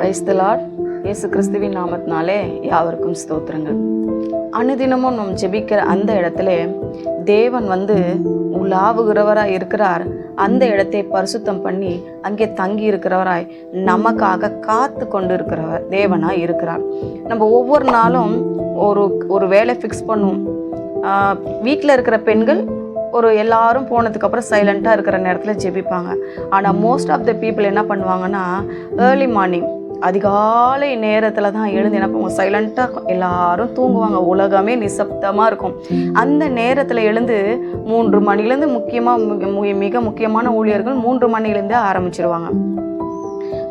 கிரைஸ்தலாட் இயேசு கிறிஸ்துவின் நாமத்தினாலே யாவருக்கும் ஸ்தோத்திரங்கள். அனுதினமும் நம் ஜெபிக்கிற அந்த இடத்துல தேவன் வந்து உலாவுகிறவராய் இருக்கிறார். அந்த இடத்தை பரிசுத்தம் பண்ணி அங்கே தங்கி இருக்கிறவராய் நமக்காக காத்து கொண்டு இருக்கிறவர் தேவனாய் இருக்கிறார். நம்ம ஒவ்வொரு நாளும் ஒரு ஒரு வேலை ஃபிக்ஸ் பண்ணுவோம் வீட்டில் இருக்கிற பெண்கள் ஒரு எல்லாரும் போனதுக்கப்புறம் சைலண்ட்டாக இருக்கிற நேரத்தில் ஜெபிப்பாங்க. ஆனால் மோஸ்ட் ஆஃப் த பீப்புள் என்ன பண்ணுவாங்கன்னா ஏர்லி மார்னிங் அதிகாலை நேரத்தில் தான் எழுந்து என்ன பண்ணுவோம் சைலண்ட்டாக எல்லாரும் தூங்குவாங்க. உலகமே நிசப்தமாக இருக்கும். அந்த நேரத்தில் எழுந்து மூன்று மணிலேருந்து முக்கியமாக மிக முக்கியமான ஊழியர்கள் மூன்று மணிலேருந்தே ஆரம்பிச்சிருவாங்க.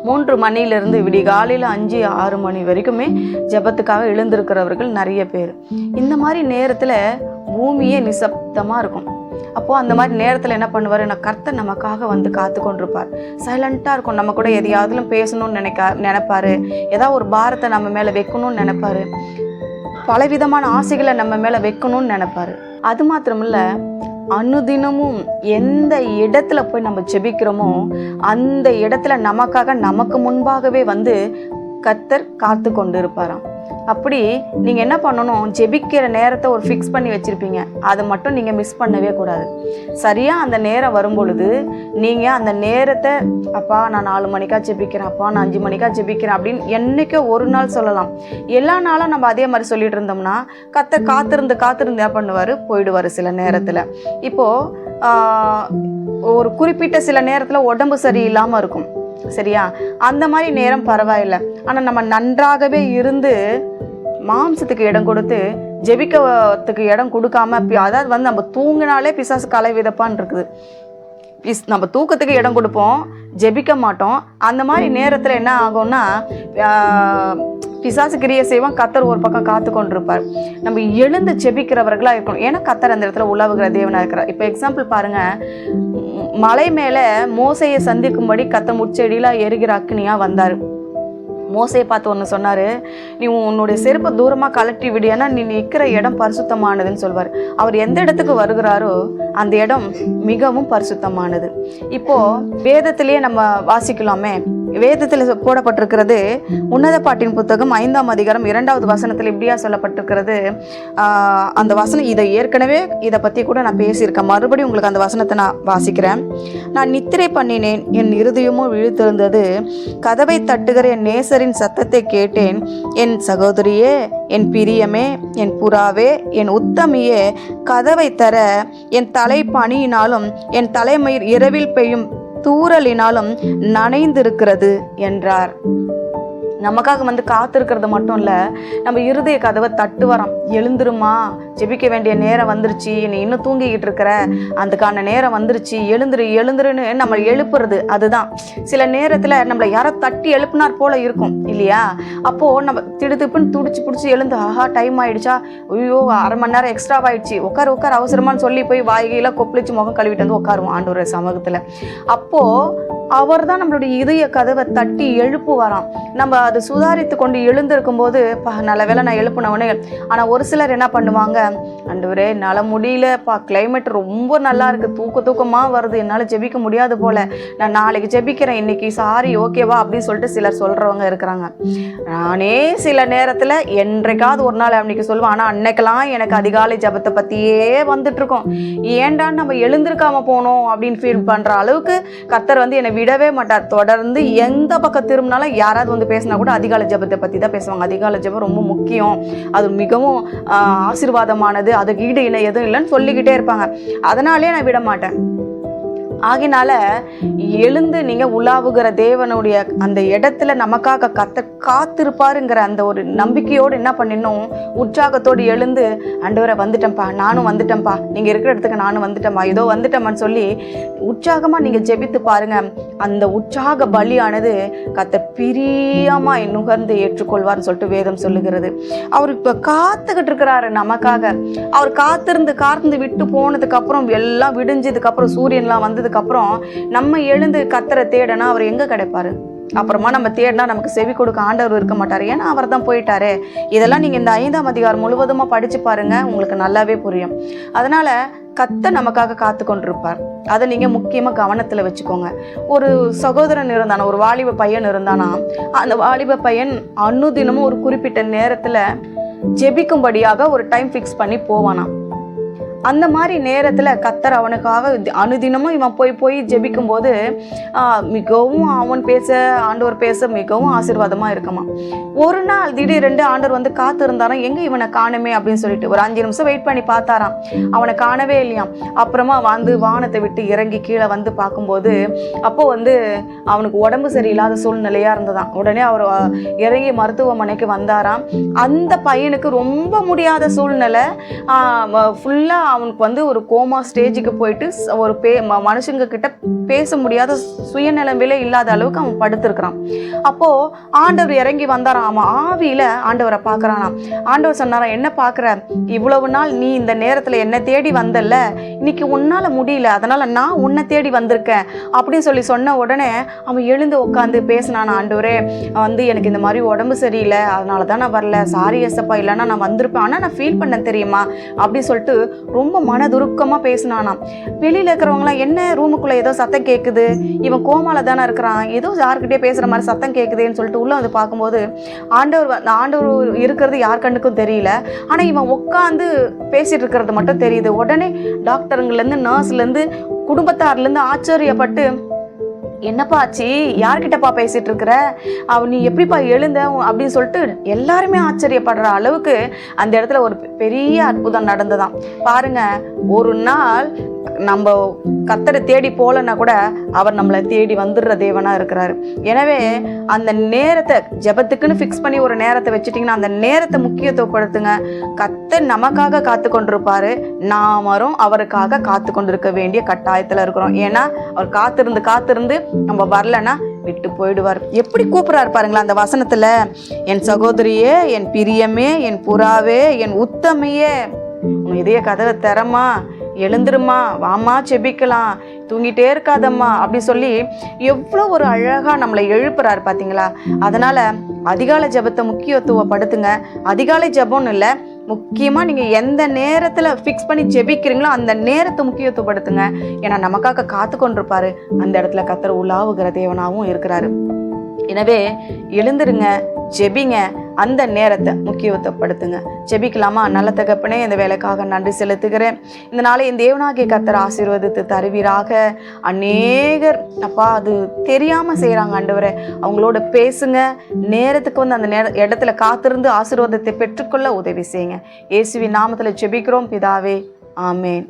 மூன்று மணியிலிருந்து விடிகாலையில் அஞ்சு ஆறு மணி வரைக்குமே ஜெபத்துக்காக எழுந்திருக்கிறவர்கள் நிறைய பேர். இந்த மாதிரி நேரத்தில் பூமியே நிசப்தமாக இருக்கும். அப்போது அந்த மாதிரி நேரத்தில் என்ன பண்ணுவார்? நான் கர்த்தர் நமக்காக வந்து காத்து கொண்டிருப்பார் சைலண்ட்டாக இருக்கும். நம்ம கூட எதையாவதுலும் பேசணும்னு நினைக்க நினைப்பார். ஏதாவது ஒரு பாரத்தை நம்ம மேலே வைக்கணும்னு நினைப்பார். பலவிதமான ஆசைகளை நம்ம மேலே வைக்கணும்னு நினைப்பார். அது மாத்திரமில்ல அனுதினமும் எந்த இடத்துல போய் நம்ம ஜெபிக்கிறோமோ அந்த இடத்துல நமக்காக நமக்கு முன்பாகவே வந்து கத்தர் காத்து கொண்டு இருப்பாராம் அப்படி நீங்கள் என்ன பண்ணணும்? ஜெபிக்கிற நேரத்தை ஒரு ஃபிக்ஸ் பண்ணி வச்சுருப்பீங்க. அதை மட்டும் நீங்கள் மிஸ் பண்ணவே கூடாது. சரியாக அந்த நேரம் வரும்பொழுது நீங்கள் அந்த நேரத்தை அப்பா நான் நாலு மணிக்கா ஜெபிக்கிறேன். அப்பா நான் அஞ்சு மணிக்கா ஜெபிக்கிறேன். அப்படின்னு என்றைக்கோ ஒரு நாள் சொல்லலாம். எல்லா நாளும் நம்ம அதே மாதிரி சொல்லிட்டு இருந்தோம்னா கத்த காத்திருந்து காத்திருந்து என்ன பண்ணுவார்? போயிடுவார் சில நேரத்தில். இப்போது ஒரு குறிப்பிட்ட சில நேரத்தில் உடம்பு சரியில்லாமல் இருக்கும். சரியா? அந்த மாதிரி நேரம் பரவாயில்ல. ஆனால் நம்ம நன்றாகவே இருந்து மாம்சத்துக்கு இடம் கொடுத்து ஜெபிக்கத்துக்கு இடம் கொடுக்காம அதாவது வந்து நம்ம தூங்கினாலே பிசாசு கலை விதப்பான் இருக்குது. பிஸ் நம்ம தூக்கத்துக்கு இடம் கொடுப்போம் ஜெபிக்க மாட்டோம். அந்த மாதிரி நேரத்தில் என்ன ஆகும்னா பிசாசு கிரியை செய்வோம் கத்தர் ஒரு பக்கம் காத்து கொண்டிருப்பார். நம்ம எழுந்து ஜெபிக்கிறவர்களாக இருக்கணும். ஏன்னா கத்தர் அந்த இடத்துல உலாவுகிற தேவனாக இருக்கிறார். இப்போ எக்ஸாம்பிள் பாருங்கள் மலை மேலே மோசையை சந்திக்கும்படி கத்த முச்செடியில் எரிகிற அக்னியாக வந்தார். மோசையை பார்த்து ஒன்று சொன்னார் நீ உன்னுடைய செருப்பை தூரமாக கலட்டி விடு ஏன்னா நீ நிற்கிற இடம் பரிசுத்தமானதுன்னு சொல்வார். அவர் எந்த இடத்துக்கு வருகிறாரோ அந்த இடம் மிகவும் பரிசுத்தமானது. இப்போது வேதத்திலேயே நம்ம வாசிக்கலாமே வேதத்தில் போடப்பட்டிருக்கிறது உன்னத பாட்டின் புத்தகம் ஐந்தாம் அதிகாரம் இரண்டாவது வசனத்தில் இப்படியா சொல்லப்பட்டிருக்கிறது. அந்த வசனம் இதை ஏற்கனவே இதை பற்றி கூட நான் பேசியிருக்கேன். மறுபடியும் உங்களுக்கு அந்த வசனத்தை நான் வாசிக்கிறேன். நான் நித்திரை பண்ணினேன் என் இருதயமும் விழித்திருந்தது கதவை தட்டுகிற என் நேசரின் சத்தத்தை கேட்டேன். என் சகோதரியே என் பிரியமே என் புறாவே என் உத்தமியே கதவை தர என் தலை பணியினாலும் என் தலைமயிர் இரவில் பெய்யும் தூறலினாலும் நனைந்திருக்கிறது என்றார். நமக்காக வந்து காத்திருக்கிறது மட்டும் இல்லை நம்ம இருதய கதவை தட்டு வரோம் எழுந்துருமா ஜெபிக்க வேண்டிய நேரம் வந்துருச்சு நீ இன்னும் தூங்கிக்கிட்டு இருக்கிற அதுக்கான நேரம் வந்துருச்சு எழுந்துரு எழுந்துருன்னு நம்ம எழுப்புறது அதுதான். சில நேரத்தில் நம்மளை யாரோ தட்டி எழுப்புனார் போல இருக்கும் இல்லையா? அப்போது நம்ம திடுதுப்புன்னு துடிச்சு பிடிச்சி எழுந்து ஆஹா டைம் ஆயிடுச்சா? ஐயோ அரை மணி நேரம் எக்ஸ்ட்ரா ஆயிடுச்சு. உட்கார் உட்கார் அவசரமான்னு சொல்லி போய் வாய்கையில் கொப்பளிச்சு முகம் கழுவிட்டு வந்து உட்காருவோம் ஆண்டவர் சமூகத்தில். அப்போது அவர் தான் நம்மளுடைய இதய கதவை தட்டி எழுப்பு வரான் நம்ம அது சுதாரித்து கொண்டு எழுந்திருக்கும் போது நல்ல வேளை நான் எழுப்புனவனே ஆனால் ஒரு சிலர் என்ன பண்ணுவாங்க? ஆண்டவரே என்னால் முடியலப்பா கிளைமேட் ரொம்ப நல்லா இருக்குது தூக்க தூக்கமாக வருது. என்னால் ஜெபிக்க முடியாது போல. நான் நாளைக்கு ஜெபிக்கிறேன். இன்னைக்கு சாரி ஓகேவா அப்படின்னு சொல்லிட்டு சிலர் சொல்கிறவங்க இருக்கிறாங்க. நானே சில நேரத்தில் என்றைக்காவது ஒரு நாள் அன்னைக்கு சொல்லுவேன். ஆனால் அன்னைக்கெல்லாம் எனக்கு அதிகாலை ஜபத்தை பற்றியே வந்துட்டு இருக்கோம். நம்ம எழுந்திருக்காம போனோம்? அப்படின்னு ஃபீல் பண்ணுற அளவுக்கு கர்த்தர் வந்து என்னை விடவே மாட்டார். தொடர்ந்து எந்த பக்கம் திரும்பினாலும் யாராவது வந்து பேசினா கூட அதிகால ஜபத்தை பற்றி தான் பேசுவாங்க. அதிகால ஜபம் ரொம்ப முக்கியம். அது மிகவும் ஆசீர்வாதமானது. அதுக்கு ஈடு இணை எதுவும் இல்லைன்னு சொல்லிக்கிட்டே இருப்பாங்க. அதனாலே நான் விட மாட்டேன். ஆகினால எழுந்து நீங்க உலாவுகிற தேவனுடைய அந்த இடத்துல நமக்காக கத்த காத்திருப்பாருங்கிற அந்த ஒரு நம்பிக்கையோடு என்ன பண்ணிடணும் உற்சாகத்தோடு எழுந்து அண்டவரை வந்துட்டேன்ப்பா நானும் வந்துட்டேன்ப்பா. நீங்க இருக்கிற இடத்துக்கு நானும் வந்துட்டேன்ப்பா. ஏதோ வந்துட்டேம்மான்னு சொல்லி உற்சாகமா நீங்க ஜெபித்து பாருங்க. அந்த உற்சாக பலியானது கத்த பிரியமா நுகர்ந்து ஏற்றுக்கொள்வார்னு சொல்லிட்டு வேதம் சொல்லுகிறது. அவர் இப்ப காத்துக்கிட்டு இருக்கிறாரு நமக்காக. அவர் காத்திருந்து காத்திருந்து விட்டு போனதுக்கு அப்புறம் எல்லாம் விடிஞ்சதுக்கு அப்புறம் சூரியன்லாம் வந்ததுக்கு அதுக்கப்புறம் நம்ம எழுந்து கத்தரை தேடனா அவர் எங்கே கிடைப்பாரு? அப்புறமா நம்ம தேடினா நமக்கு செவி கொடுக்க ஆண்டவர் இருக்க மாட்டார். ஏன்னா அவர் தான் போயிட்டாரு. இதெல்லாம் நீங்கள் இந்த ஐந்தாம் அதிகாரம் முழுவதுமாக படித்து பாருங்க உங்களுக்கு நல்லாவே புரியும். அதனால கத்த நமக்காக காத்து கொண்டிருப்பார். அதை நீங்கள் முக்கியமாக கவனத்தில் வச்சுக்கோங்க. ஒரு சகோதரன் இருந்தானா ஒரு வாலிப பையன் இருந்தானா அந்த வாலிப பையன் அன்னுதினமும் ஒரு குறிப்பிட்ட நேரத்தில் ஜெபிக்கும்படியாக ஒரு டைம் ஃபிக்ஸ் பண்ணி போவானாம். அந்த மாதிரி நேரத்தில் கத்தர் அவனுக்காக அனுதினமும் இவன் போய் போய் ஜெபிக்கும் போது மிகவும் அவன் பேச ஆண்டவர் பேச மிகவும் ஆசீர்வாதமாக இருக்குமா? ஒரு நாள் திடீரெண்டு ஆண்டவர் வந்து காத்து இருந்தாராம் எங்கே இவனை காணுமே அப்படின்னு சொல்லிட்டு ஒரு அஞ்சு நிமிஷம் வெயிட் பண்ணி பார்த்தாராம். அவனை காணவே இல்லையாம். அப்புறமா வந்து வானத்தை விட்டு இறங்கி கீழே வந்து பார்க்கும்போது அப்போ வந்து அவனுக்கு உடம்பு சரியில்லாத சூழ்நிலையாக இருந்ததாம். உடனே அவர் இறங்கி மருத்துவமனைக்கு வந்தாராம். அந்த பையனுக்கு ரொம்ப முடியாத சூழ்நிலை. ஃபுல்லாக அவனுக்கு வந்து ஒரு கோமா ஸ்டேஜுக்கு போயிட்டு ஒரு பே ம- மனுஷங்க கிட்ட பேச முடியாத சுயநிலைமையில இல்லாத அளவுக்கு அவன் படுத்திருக்கிறான். அப்போ ஆண்டவர் இறங்கி வந்தாராம். அவன் ஆவியில ஆண்டவரை பார்க்கறானா ஆண்டவர் சொன்னாராம் என்ன பார்க்குற? இவ்வளவு நாள் நீ இந்த நேரத்தில் என்னை தேடி வந்தல்ல. இன்னைக்கு உன்னால முடியல. அதனால நான் உன்னை தேடி வந்திருக்கேன். அப்படின்னு சொல்லி சொன்ன உடனே அவன் எழுந்து உட்காந்து பேசினான் ஆண்டவரே வந்து எனக்கு இந்த மாதிரி உடம்பு சரியில்லை. அதனால தான் நான் வரல. சாரி எஸ்ஸப்பா இல்லைன்னா நான் வந்திருப்பேன். ஆனால் நான் ஃபீல் பண்ண தெரியுமா? அப்படி சொல்லிட்டு ரொம்ப மனதுருக்கமாக பேசினானாம். வெளியில் இருக்கிறவங்களாம் என்ன ரூமுக்குள்ளே ஏதோ சத்தம் கேட்குது இவன் கோமால தானே இருக்கிறான். ஏதோ யாருக்கிட்டே பேசுகிற மாதிரி சத்தம் கேட்குதுன்னு சொல்லிட்டு உள்ளே வந்து பார்க்கும்போது ஆண்டவர் அந்த ஆண்டவர் இருக்கிறது யார் கண்ணுக்கும் தெரியல. ஆனால் இவன் உட்காந்து பேசிகிட்டு இருக்கிறது மட்டும் தெரியுது. உடனே டாக்டருங்கலேருந்து நர்ஸ்லேருந்து குடும்பத்தார்லேருந்து ஆச்சரியப்பட்டு என்னப்பா ஆச்சு? யார்கிட்டப்பா பேசிட்டு இருக்கிற அவ நீ எப்படிப்பா எழுந்த? அப்படின்னு சொல்லிட்டு எல்லாருமே ஆச்சரியப்படுற அளவுக்கு அந்த இடத்துல ஒரு பெ- பெரிய அற்புதம் நடந்ததாம். பாருங்க ஒரு நாள் நம்ம கத்தரை தேடி போகலன்னா கூட அவர் நம்மளை தேடி வந்துடுற தேவனாக இருக்கிறாரு. எனவே அந்த நேரத்தை ஜெபத்துக்குன்னு ஃபிக்ஸ் பண்ணி ஒரு நேரத்தை வச்சுட்டிங்கன்னா அந்த நேரத்தை முக்கியத்துவப்படுத்துங்க. கத்தர் நமக்காக காத்து கொண்டிருப்பார் நாமரும் அவருக்காக காத்து கொண்டிருக்க வேண்டிய கட்டாயத்தில் இருக்கிறோம். ஏன்னா அவர் காத்திருந்து காத்திருந்து நம்ம வரலன்னா விட்டு போயிடுவார். எப்படி கூப்பிடுறாரு பாருங்களா அந்த வசனத்தில் என் சகோதரியே என் பிரியமே என் புறாவே என் உத்தமையே உன் இதய கதவை திறமா எழுந்துருமா? வாமா செபிக்கலாம். தூங்கிட்டே இருக்காதம்மா அப்படி சொல்லி எவ்வளோ ஒரு அழகாக நம்மளை எழுப்புறாரு பார்த்தீங்களா அதனால் அதிகாலை ஜெபத்தை முக்கியத்துவப்படுத்துங்க. அதிகாலை ஜெபம்னு இல்லை முக்கியமாக நீங்கள் எந்த நேரத்தில் ஃபிக்ஸ் பண்ணி ஜெபிக்கிறீங்களோ அந்த நேரத்தை முக்கியத்துவப்படுத்துங்க. ஏன்னா நமக்காக காத்து கொண்டிருப்பாரு அந்த இடத்துல கத்தர் உலாவுகிற தேவனாகவும் இருக்கிறாரு. எனவே எழுந்துருங்க ஜெபிங்க. அந்த நேரத்தை முக்கியத்துவப்படுத்துங்க. ஜெபிக்கலாமா? நல்ல தகப்பனே இந்த வேலைக்காக நன்றி செலுத்துகிறேன். இந்த நாளை என் தேவனாகிய கத்தர் ஆசீர்வதித்து தருவீராக. அநேகர் அப்பா அது தெரியாமல் செய்கிறாங்க ஆண்டவரை. அவங்களோட பேசுங்க. நேரத்துக்கு வந்து அந்த நேர இடத்துல காத்திருந்து ஆசீர்வாதத்தை பெற்றுக்கொள்ள உதவி செய்யுங்க. இயேசுவின் நாமத்தில் ஜெபிக்கிறோம். பிதாவே ஆமேன்.